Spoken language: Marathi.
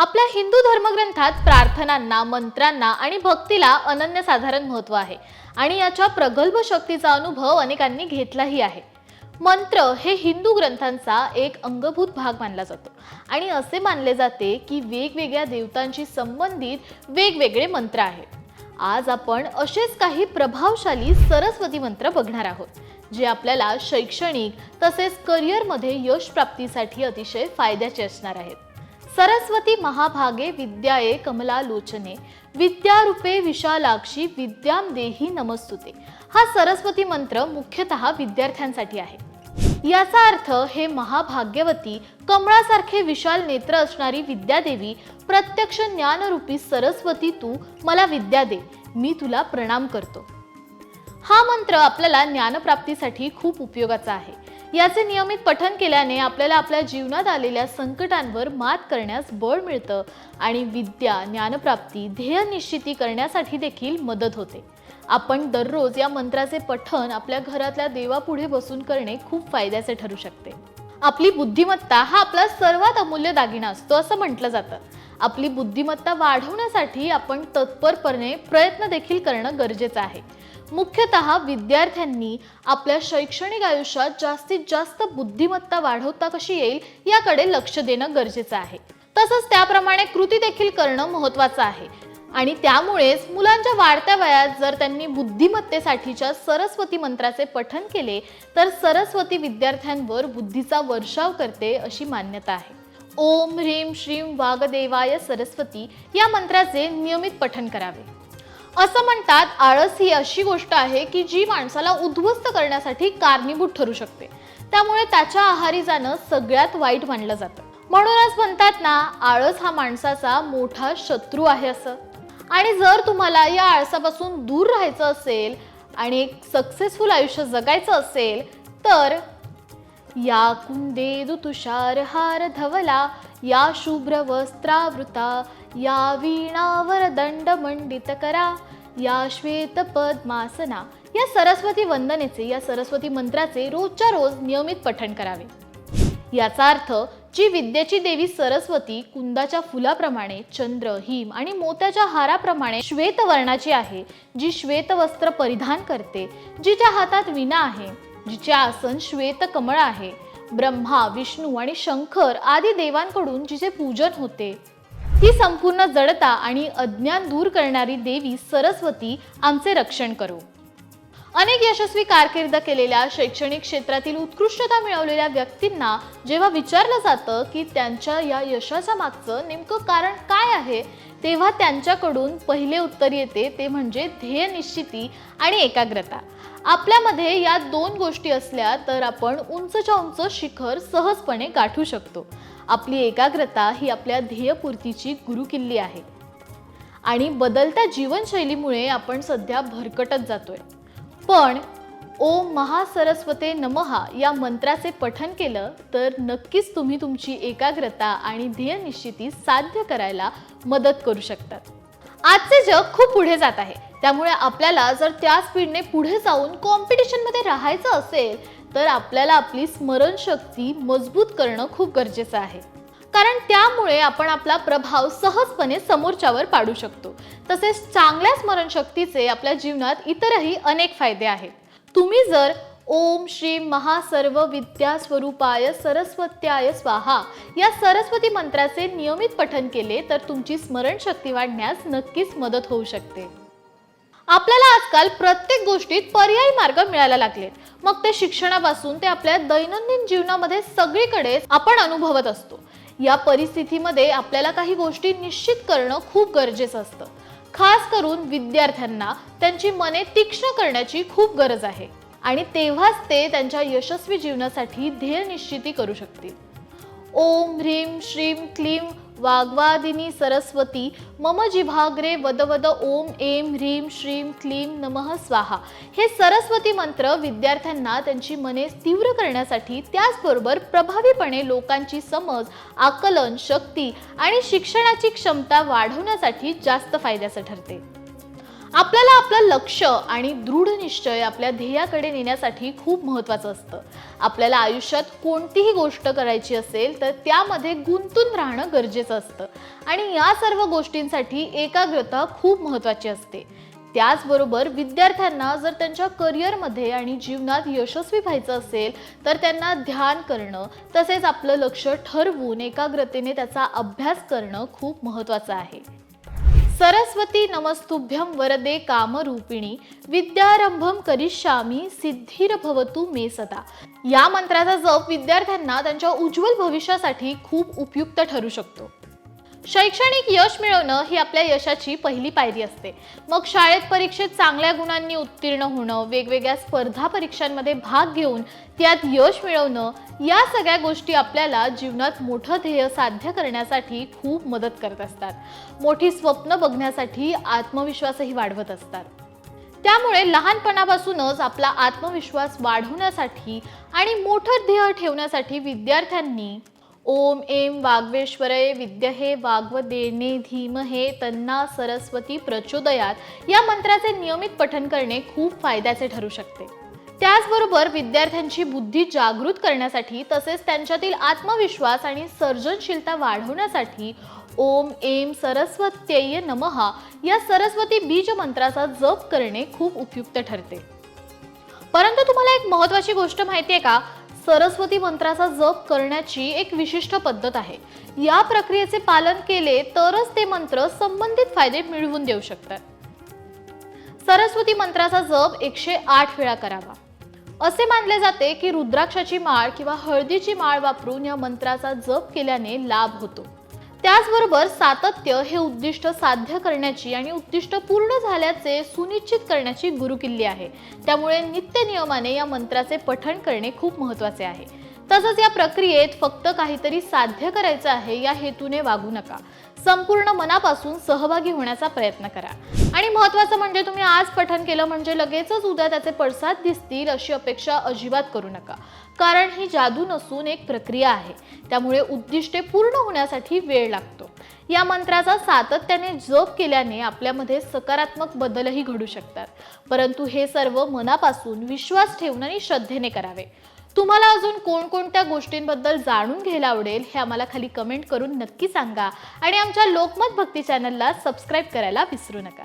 आपल्या हिंदू धर्मग्रंथात प्रार्थनांना मंत्रांना आणि भक्तीला अनन्यसाधारण महत्त्व आहे आणि याच्या प्रगल्भ शक्तीचा अनुभव अनेकांनी घेतलाही आहे. मंत्र हे हिंदू ग्रंथांचा एक अंगभूत भाग मानला जातो आणि असे मानले जाते की वेगवेगळ्या देवतांशी संबंधित वेगवेगळे मंत्र आहेत. आज आपण असेच काही प्रभावशाली सरस्वती मंत्र बघणार आहोत जे आपल्याला शैक्षणिक तसेच करिअरमध्ये यश प्राप्तीसाठी अतिशय फायद्याचे असणार आहेत. सरस्वती महाभागे विद्याये कमलालोचने. विद्यारूपे विशालाक्षी विद्याम देही नमस्तुते. हा सरस्वती मंत्र मुख्यतः विद्यार्थ्यांसाठी आहे. याचा अर्थ हे महाभाग्यवती कमळासारखे विशाल नेत्र असणारी विद्यादेवी प्रत्यक्ष ज्ञानरूपी सरस्वती तू मला विद्या दे मी तुला प्रणाम करतो. हा मंत्र आपल्याला ज्ञानप्राप्तीसाठी खूप उपयोगाचा आहे. याचे नियमित पठन केल्याने आपल्याला आपल्या जीवनात आलेल्या संकटांवर मात करण्यास बळ मिळतं आणि विद्या ज्ञानप्राप्ती ध्येय निश्चिती करण्यासाठी देखील मदत होते. आपण दररोज या मंत्राचे पठन आपल्या घरातल्या देवापुढे बसून करणे खूप फायद्याचे ठरू शकते. आपली बुद्धिमत्ता हा आपला सर्वात अमूल्य दागिना असतो असं म्हटलं जातं. आपली बुद्धिमत्ता वाढवण्यासाठी आपण तत्परपणे प्रयत्न देखील करणं गरजेचं आहे. मुख्यतः विद्यार्थ्यांनी आपल्या शैक्षणिक आयुष्यात जास्तीत जास्त बुद्धिमत्ता वाढवता कशी येईल याकडे लक्ष देणं गरजेचं आहे. तसंच त्याप्रमाणे कृती देखील करणं महत्त्वाचं आहे. आणि त्यामुळेच मुलांच्या वाढत्या वयात जर त्यांनी बुद्धिमत्तेसाठीच्या सरस्वती मंत्राचे पठन केले तर सरस्वती विद्यार्थ्यांवर बुद्धीचा वर्षाव करते अशी मान्यता आहे. ओम ह्रीम श्रीम वागदेवाय सरस्वती या मंत्राचे नियमित पठन करावे. असं म्हणतात आळस ही अशी गोष्ट आहे की जी माणसाला उद्ध्वस्त करण्यासाठी कारणीभूत ठरू शकते. त्यामुळे त्याच्या आहारी जाणं सगळ्यात वाईट मानलं जातं. म्हणूनच म्हणतात ना आळस हा माणसाचा मोठा शत्रू आहे असं. आणि जर तुम्हाला या आळसापासून दूर राहायचं असेल आणि एक सक्सेसफुल आयुष्य जगायचं असेल तर या कुंदेदु तुषार हार धवला या शुभ्र वस्त्रावृता या वीणावर दंड मंडित करा या श्वेत पद्मासना या सरस्वती वंदनेचे या सरस्वती मंत्राचे रोजच्या रोज नियमित पठण करावे. याचा अर्थ जी विद्येची देवी सरस्वती कुंदाच्या फुलाप्रमाणे चंद्र हिम आणि मोत्याच्या हाराप्रमाणे श्वेत वर्णाची आहे जी श्वेत वस्त्र परिधान करते जिच्या हातात विना आहे जिचे आसन श्वेत कमळ आहे. ब्रह्मा विष्णू आणि शंकर आदी देवांकडून जिचे पूजन होते. ती संपूर्ण जडता आणि अज्ञान दूर करणारी देवी सरस्वती आमचे रक्षण करो. अनेक यशस्वी कारकीर्द केलेल्या शैक्षणिक क्षेत्रातील उत्कृष्टता मिळवलेल्या व्यक्तींना जेव्हा विचारलं जातं की त्यांच्या या यशाच्या मागचं नेमकं कारण काय आहे तेव्हा त्यांच्याकडून पहिले उत्तर येते ते म्हणजे ध्येय निश्चिती आणि एकाग्रता. आपल्यामध्ये या दोन गोष्टी असल्या तर आपण उंचच्या उंच शिखर सहजपणे गाठू शकतो. आपली एकाग्रता ही आपल्या ध्येयपूर्तीची गुरुकिल्ली आहे. आणि बदलत्या जीवनशैलीमुळे आपण सध्या भरकटत जातोय. पण ओम महासरस्वते नमहा या मंत्राचे पठन केलं तर नक्कीच तुम्ही तुमची एकाग्रता आणि ध्येय निश्चिती साध्य करायला मदत करू शकतात. आजचे जग खूप पुढे जात आहे. त्यामुळे आपल्याला जर त्या स्पीडने पुढे जाऊन कॉम्पिटिशनमध्ये राहायचं असेल तर आपल्याला आपली स्मरणशक्ती मजबूत करणं खूप गरजेचं आहे. कारण त्यामुळे आपण आपला प्रभाव सहजपणे समोरच्यावर पाडू शकतो. तसेच चांगल्या स्मरणशक्तीचे आपल्या जीवनात इतरही अनेक फायदे आहेत. तुम्ही जर ओम श्री महासर्व विद्या स्वरूपाय सरस्वत्याय स्वाहा या सरस्वती मंत्राचे नियमित पठन केले तर तुमची स्मरणशक्ती वाढण्यास नक्कीच मदत होऊ शकते. आपल्याला आजकाल प्रत्येक गोष्टीत पर्यायी मार्ग मिळायला लागलेत मग ते शिक्षणापासून ते आपल्या दैनंदिन जीवनामध्ये सगळीकडे आपण अनुभवत असतो. या परिस्थितीमध्ये आपल्याला काही गोष्टी निश्चित करणं खूप गरजेचं असतं. खास करून विद्यार्थ्यांना त्यांची मने तीक्ष्ण करण्याची खूप गरज आहे. आणि तेव्हाच ते त्यांच्या यशस्वी जीवनासाठी ध्येय निश्चिती करू शकतील. ओम ह्रीं श्रीं क्लीं वाग्वादिनी सरस्वती मम जिभाग्रे वद वद ओम एम ह्रीं श्रीं क्लीं नमः स्वाहा. हे सरस्वती मंत्र विद्यार्थ्यांना त्यांची मने तीव्र करण्यासाठी त्याचबरोबर प्रभावीपणे लोकांची समज आकलन शक्ती आणि शिक्षणाची क्षमता वाढवण्यासाठी जास्त फायद्याचं ठरते. आपल्याला आपलं लक्ष आणि दृढ निश्चय आपल्या ध्येयाकडे नेण्यासाठी खूप महत्त्वाचं असतं. आपल्याला आयुष्यात कोणतीही गोष्ट करायची असेल तर त्यामध्ये गुंतून राहणं गरजेचं असतं. आणि या सर्व गोष्टींसाठी एकाग्रता खूप महत्त्वाची असते. त्याचबरोबर विद्यार्थ्यांना जर त्यांच्या करिअरमध्ये आणि जीवनात यशस्वी व्हायचं असेल तर त्यांना ध्यान करणं तसेच आपलं लक्ष ठरवून एकाग्रतेने त्याचा अभ्यास करणं खूप महत्त्वाचं आहे. सरस्वती नमस्तुभ्यं वरदे कामरूपिणी विद्यारंभम करिष्यामी सिद्धिर भवतु मे सदा. या मंत्राचा जप विद्यार्थ्यांना त्यांच्या उज्ज्वल भविष्यासाठी खूप उपयुक्त ठरू शकतो. शैक्षणिक यश मिळवणं ही आपल्या यशाची पहिली पायरी असते. मग शाळेत परीक्षेत चांगल्या गुणांनी उत्तीर्ण होणं वेगवेगळ्या स्पर्धा परीक्षांमध्ये भाग घेऊन त्यात यश मिळवणं या सगळ्या गोष्टी आपल्याला जीवनात मोठं ध्येय साध्य करण्यासाठी खूप मदत करत असतात. मोठी स्वप्न बघण्यासाठी आत्मविश्वासही वाढवत असतात. त्यामुळे लहानपणापासूनच आपला आत्मविश्वास वाढवण्यासाठी आणि मोठं ध्येय ठेवण्यासाठी विद्यार्थ्यांनी ओम एम वाग्वेश्वरय विद्यहे वाग्वदेने धीमहे तन्ना सरस्वती प्रचोदयात. या मंत्राचे नियमित पठन करणे खूप फायद्याचे ठरू शकते. त्याचबरोबर विद्यार्थ्यांची बुद्धी जागृत करण्यासाठी तसेच त्यांच्यातील आत्मविश्वास आणि सर्जनशीलता वाढवण्यासाठी ओम एम सरस्वत्यय नमहा या सरस्वती बीज मंत्राचा जप करणे खूप उपयुक्त ठरते. परंतु तुम्हाला एक महत्वाची गोष्ट माहिती आहे का? सरस्वती मंत्राचा जप करण्याची एक विशिष्ट पद्धत आहे. या प्रक्रियेचे पालन केले तरच ते मंत्र संबंधित फायदे मिळवून देऊ शकतात. सरस्वती मंत्राचा जप एकशे आठ वेळा करावा. असे मानले जाते की रुद्राक्षाची माळ किंवा हळदीची माळ वापरून या मंत्राचा जप केल्याने लाभ होतो. त्याचबरोबर सातत्य हे उद्दिष्ट साध्य करण्याची आणि उद्दिष्ट पूर्ण झाल्याचे सुनिश्चित करण्याची गुरुकिल्ली आहे. त्यामुळे नित्य नियमाने या मंत्राचे पठण करणे खूप महत्त्वाचे आहे. तसंच या प्रक्रियेत फक्त काहीतरी साध्य करायचं आहे या हेतूने वागू नका. संपूर्ण मनापासून सहभागी होण्याचा प्रयत्न करा. आणि महत्त्वाचं म्हणजे तुम्ही आज पठन केलं म्हणजे लगेचच उद्या त्याचे पडसाद दिसतील अशी अपेक्षा अजिबात करू नका. कारण ही जादू नसून एक प्रक्रिया आहे. त्यामुळे उद्दिष्टे पूर्ण होण्यासाठी वेळ लागतो. या मंत्राचा सातत्याने जप केल्याने आपल्यामध्ये सकारात्मक बदलही घडू शकतात. परंतु हे सर्व मनापासून विश्वास ठेवून आणि श्रद्धेने करावे. तुम्हाला अजून कोणकोणत्या गोष्टींबद्दल जाणून घ्यायला आवडेल हे आम्हाला खाली कमेंट करून नक्की सांगा. आणि आमच्या लोकमत भक्ती चॅनलला सबस्क्राईब करायला विसरू नका.